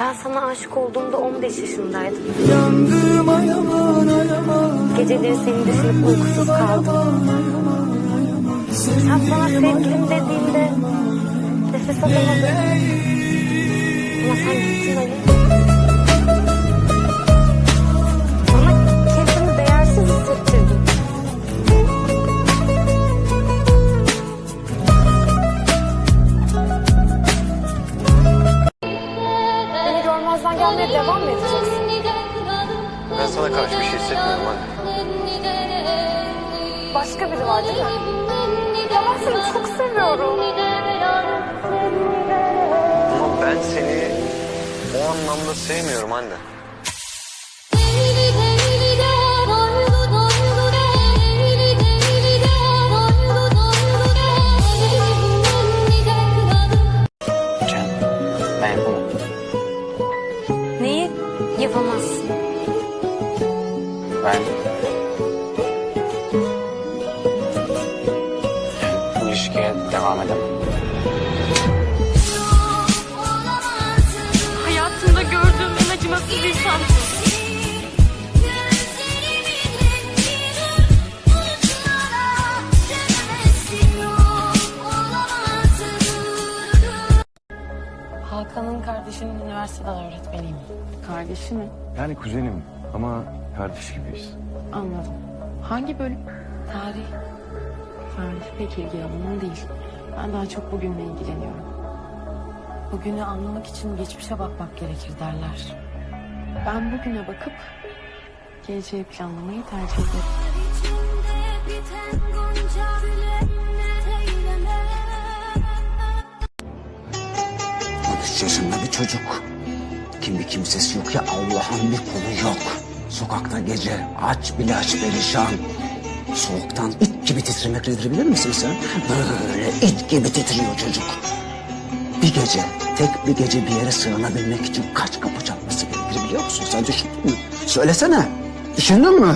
Ben sana aşık olduğumda 15 yaşındaydım. Yandım ayaman ayaman Geceleri seni düşünüp uykusuz kaldım. Sen bana sevgilim dediğinde nefes alamadım. Ama sen gittin Ali. Ben sana karşı bir şey hissetmiyorum anne. Başka biri var değil mi? Ya ben seni çok seviyorum. Ama ben seni o anlamda sevmiyorum anne. Neyi yapamazsın? Ben... Bu ilişkiye devam edemem. Hayatımda gördüğüm en acımasız insansın. Hakan'ın kardeşinin üniversiteden öğretmeniyim. Kardeşi mi? Yani kuzenim ama kardeş gibiyiz. Anladım. Hangi bölüm? Tarih. Tarih pek ilgi alanım değil. Ben daha çok bugünle ilgileniyorum. Bugünü anlamak için geçmişe bakmak gerekir derler. Ben bugüne bakıp geleceği planlamayı tercih ederim. Üç yaşında bir çocuk. Kim bir kimsesi yok ya Allah'ın bir kolu yok. Sokakta gece aç bile aç perişan. Soğuktan it gibi titremektedir bilir misin sen? Böyle it gibi titriyor çocuk. Bir gece, tek bir gece bir yere sığınabilmek için kaç kapı çarpması gerekir biliyor musun? Sen düşündün mü? Söylesene. Düşündün mü?